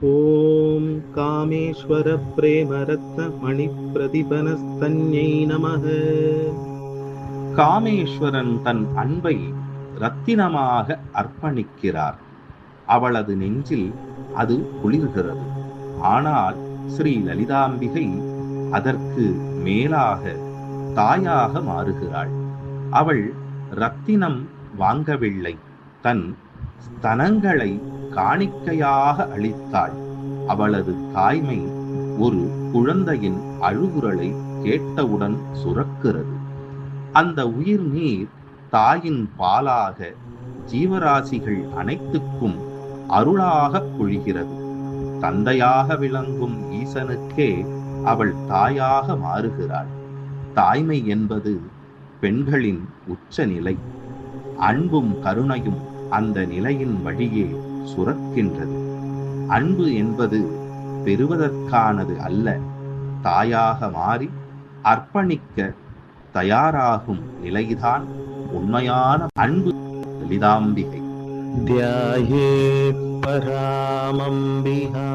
ॐ कामेश्वरप्रेमरत्नमणिप्रतिपनस्तन्यै नमः காமேஸ்வரன் தன் அன்பை ரத்தினமாக அர்ப்பணிக்கிறார் அவளது நெஞ்சில் அது குளிர்கிறது ஆனால் ஸ்ரீ லலிதாம்பிகை அதற்கு மேலாக தாயாக மாறுகிறாள் அவள் ரத்தினம் வாங்கவில்லை தன் ஸ்தனங்களை காணிக்கையாக அளித்தாள் அவளது தாய்மை ஒரு குழந்தையின் அழுகுரலை கேட்டவுடன் சுரக்கிறது. அந்த உயிர் நீர் தாயின் பாலாக ஜீவராசிகள் அனைத்துக்கும் அருளாக பொழிகிறது. தந்தையாக விளங்கும் ஈசனுக்கே அவள் தாயாக மாறுகிறாள். தாய்மை என்பது பெண்களின் உச்ச நிலை அன்பும் கருணையும் அந்த நிலையின் வழியே சுரக்கின்றது. அன்பு என்பது பெறுவதற்கானது அல்ல. தாயாக மாறி அர்ப்பணிக்க தயாராகும் நிலைதான் உண்மையான அன்பு லலிதாம்பிகை. தியாயே பராமம்பிகா.